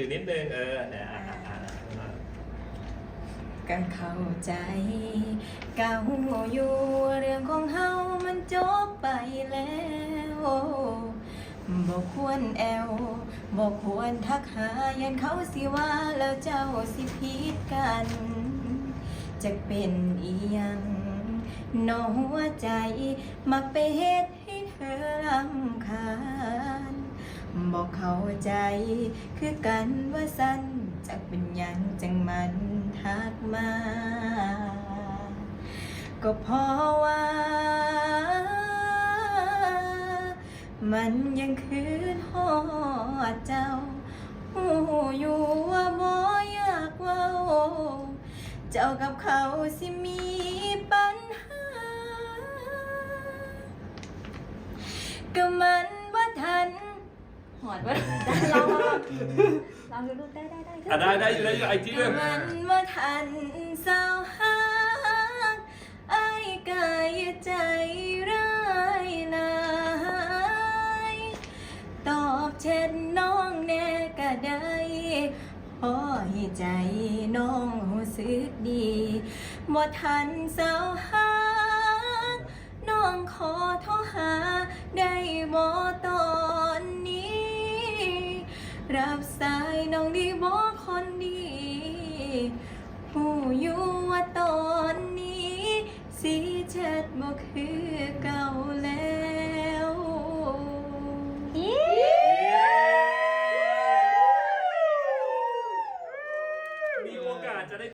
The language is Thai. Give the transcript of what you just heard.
ถือนิดนึงเออนะกันเข้าใจกาอยู่เรื่องของเฮามันจบไปแล้วบอกควรแอวบอกควรทักหายันเขาสิว่าแล้วเจ้าสิผิดกัน จะเป็นอีหยังนอหัวใจ มักไปเฮ็ดให้เธอรำคาญ เข้าใจ คือกันว่าสั้นจะเป็นยังจังมันทักมา ก็เพราะว่า มันยังคืนหอดเจ้าหูอยู่ว่าบ่อยากเว้า เจ้ากับเขาสิมีปัญหาก็มา หอดว่าลองลองดูดูได้ได้ได้อะได้ได้อยู่ได้อยู่ไอจีด้วยมันว่าทันเศร้าหักไอ้กายใจร้ายหลายตอบแชทน้องแน่ก็ได้พอให้ใจน้องรู้สึกดีบ่ทันเศร้าหัก รับสายน้องดีบอกคนดีผู้อยู่ว่าตอนนี้ สีเช็ดบอกคือเก่าแล้วมีโอกาสจะได้